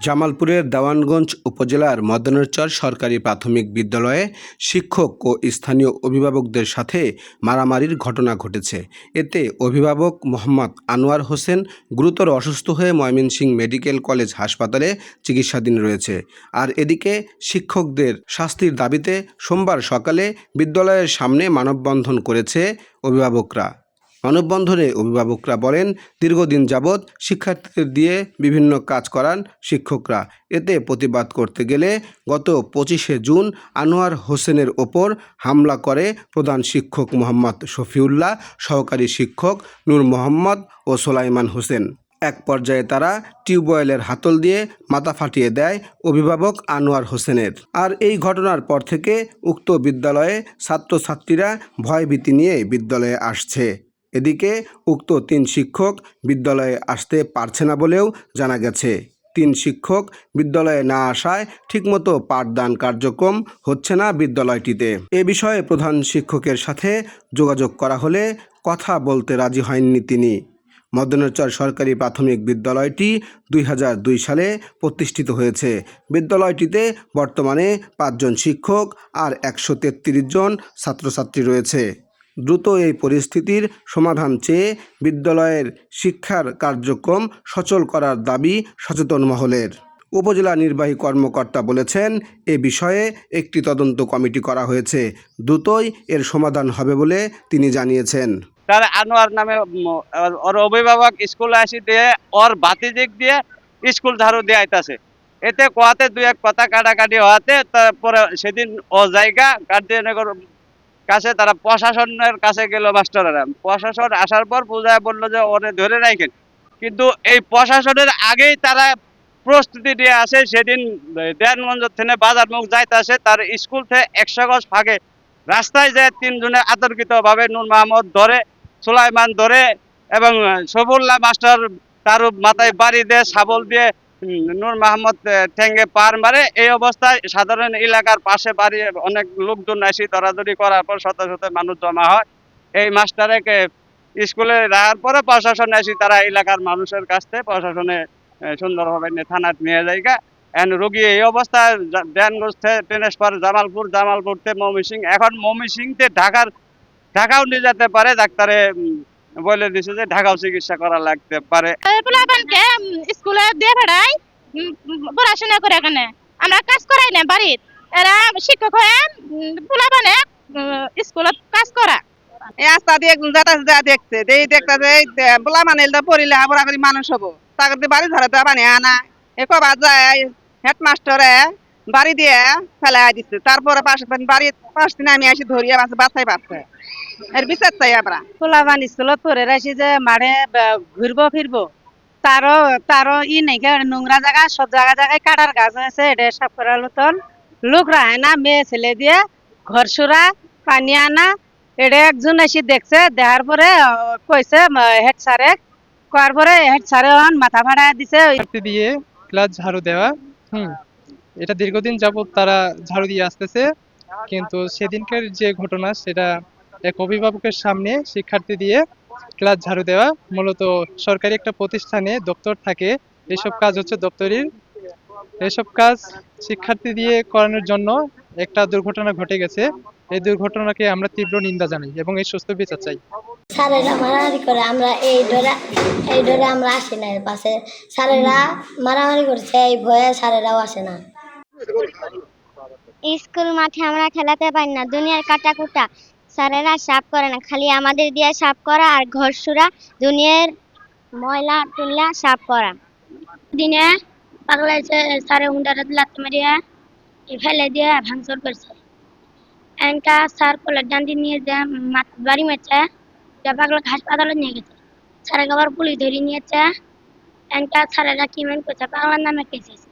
জামালপুরের দেওয়ানগঞ্জ উপজেলার মদনেরচর সরকারি প্রাথমিক বিদ্যালয়ে শিক্ষক ও স্থানীয় অভিভাবকদের সাথে মারামারির ঘটনা ঘটেছে। এতে অভিভাবক মোহাম্মদ আনোয়ার হোসেন গুরুতর অসুস্থ হয়ে ময়মনসিংহ মেডিকেল কলেজ হাসপাতালে চিকিৎসাধীন রয়েছে। আর এদিকে শিক্ষকদের শাস্তির দাবিতে সোমবার সকালে বিদ্যালয়ের সামনে মানববন্ধন করেছে অভিভাবকরা। মানববন্ধনে অভিভাবকরা বলেন, দীর্ঘদিন যাবৎ শিক্ষার্থীদের দিয়ে বিভিন্ন কাজ করান শিক্ষকরা। এতে প্রতিবাদ করতে গেলে গত পঁচিশে জুন আনোয়ার হোসেনের ওপর হামলা করে প্রধান শিক্ষক মোহাম্মদ শফিউল্লাহ, সহকারী শিক্ষক নূর মোহাম্মদ ও সোলাইমান হোসেন। এক পর্যায়ে তারা টিউবওয়েলের হাতল দিয়ে মাথা ফাটিয়ে দেয় অভিভাবক আনোয়ার হোসেনের। আর এই ঘটনার পর থেকে উক্ত বিদ্যালয়ে ছাত্রছাত্রীরা ভয়ভীতি নিয়ে বিদ্যালয়ে আসছে। এদিকে উক্ত তিন শিক্ষক বিদ্যালয়ে আসতে পারছে না বলেও জানা গেছে। তিন শিক্ষক বিদ্যালয়ে না আসায় ঠিকমতো পাঠদান কার্যক্রম হচ্ছে না বিদ্যালয়টিতে। এ বিষয়ে প্রধান শিক্ষকের সাথে যোগাযোগ করা হলে কথা বলতে রাজি হয়ননি তিনি। মদনচর সরকারি প্রাথমিক বিদ্যালয়টি দুই হাজার দুই সালে প্রতিষ্ঠিত হয়েছে। বিদ্যালয়টিতে বর্তমানে পাঁচজন শিক্ষক আর একশো তেত্রিশ জন ছাত্রছাত্রী রয়েছে। দ্রুত এই পরিস্থিতির সমাধান চেয়ে বিদ্যালয়ের শিক্ষার কার্যক্রম সচল করার দাবি সচেতন মহলের। উপজেলা নির্বাহী কর্মকর্তা বলেছেন, এ বিষয়ে একটি তদন্ত কমিটি করা হয়েছে। দ্রুতই এর সমাধান হবে বলে তিনি জানিয়েছেন। তার আনোয়ার নামে ওর অভিভাবক স্কুলে আসি দিয়ে ওর বাতিজিক দিয়ে স্কুল ঝাড়ু দিয়ে আইতাছে। এতে কোয়াতে দুই এক কথা কাটাকাটি হওয়াতে তারপরে সেদিন ও জায়গা গার্জিয়ানের কাছে, তারা প্রশাসনের কাছে গেল মাস্টাররা প্রশাসন আসার পর পূজায় বলল যে, ওরে ধরে রাখেন। কিন্তু এই প্রশাসনের আগেই তারা প্রস্তুতি নিয়ে আসে। সেদিন দেয়ানগঞ্জ থেকে বাজার মুখ যাইতেছে। তার স্কুল থেকে একশো গজ ফাঁকে রাস্তায় যায় তিনজনে আতর্কিত ভাবে নূর মাহমুদ ধরে, সুলাইমান ধরে এবং সবুল্লাহ মাস্টার তার মাথায় বাড়ি দিয়ে, শাবল দিয়ে নূর মাহমদ ঠেঙ্গে পার মারে। এই অবস্থায় সাধারণ এলাকার পাশে বাড়ি অনেক লোকজন আসি, দরাদরি করার পর শত শত মানুষ জমা হয়। এই মাস্টারকে স্কুলে রাখার পরে প্রশাসন আসি, তারা এলাকার মানুষের কাছ থেকে প্রশাসনে সুন্দরভাবে নিয়ে থানাত নিয়ে যায় এখন রোগী এই অবস্থায় দেনগঞ্জ ট্রান্সফার জামালপুর জামালপুর থেকে ময়মনসিং এখন ময়মনসিং তে ঢাকার, ঢাকাও নিয়ে যেতে পারে, ডাক্তারে বলে দিছে যে ঢাকাও চিকিৎসা করা লাগতে পারে। পোলাপানকে স্কুলে দিয়ে ফেরাই পড়াশোনা করে এখানে। আমরা কাজ করাই না বাড়ির। এরা শিক্ষক হয়ে পোলাপানে স্কুলত কাজ করা। এই রাস্তা দিয়ে একজন যাতা যা দেখছে। দেখতে যে বলা মানে এলটা পড়িলে আবার করি মানুষ হব। তাকে বাড়ি তো পানি আনা। এ কবার যায় হেডমাস্টারে বাড়ি দিয়ে ফেলাই দিচ্ছে তারপরে পাশে বাড়ি পাঁচ দিন আমি আসি ধরিয়া মাছ বাসাই পাচ্ছে এর বিচার চাই আমরা। পোলাবান স্কুলত পড়ে রাখছি যে মাঠে ব- ঘুরবো ফিরবো। তারও তারও ই নেই নোংরা জায়গা সব জায়গা জায়গায় কাটার গাছ আছে এটা সাফ করার মতন। লোক রাহে না মেয়ে ছেলে দিয়ে ঘর সুরা পানি আনা। এটা একজন এসে দেখছে দেখার পরে কইছে হেড স্যারে। করার পরে হেড স্যারে মাথা ভাড়া দিছে। দিয়ে ক্লাস ঝাড়ু দেওয়া হুম। এটা দীর্ঘদিন যাবত তারা ঝাড়ু দিয়ে আসতেছে, কিন্তু সেদিনকার যে ঘটনা সেটা এক অভিভাবকের সামনে শিক্ষার্থী দিয়ে ক্লাস ঝাড়ু দেওয়া। মূলত সরকারি একটা প্রতিষ্ঠানে দপ্তর থাকে, এসব কাজ হচ্ছে দপ্তরের। এসব কাজ শিক্ষার্থী দিয়ে করানোর জন্য একটা দুর্ঘটনা ঘটে গেছে। এই দুর্ঘটনাকে আমরা তীব্র নিন্দা জানাই এবং এই সুস্থ বিচার চাই। স্যারেরা মারামারি করে, আমরা এই ডরে এই ডরে আমরা আসি না পাশে স্যারেরা মারামারি করছে, এই ভয়ে স্যারেরাও আসে না। স্কুল মাঠে আমরা খেলাতে পারি না, দুনিয়ার কাটাকুটা। স্যারেরা সাফ করে না, খালি আমাদের দিয়ে সাফ করা আর ঘর সুরা দুনিয়ার ময়লা টুল্লা সাফ করা। দিনে পাগলা স্যারে হুন্ডারে লাত মারিয়া ফেলে দিয়ে ভাঙচুর করছে। এনকা স্যার কোলের ডান্ডি নিয়ে যে বাড়ি মেরেছে, যে পাগলা হাসপাতালে নিয়ে গেছে। স্যারে আবার পুলিশ ধরে নিয়েছে। এনকা স্যারেরা কি মেন করছে, পাগলার নামে কেসেছে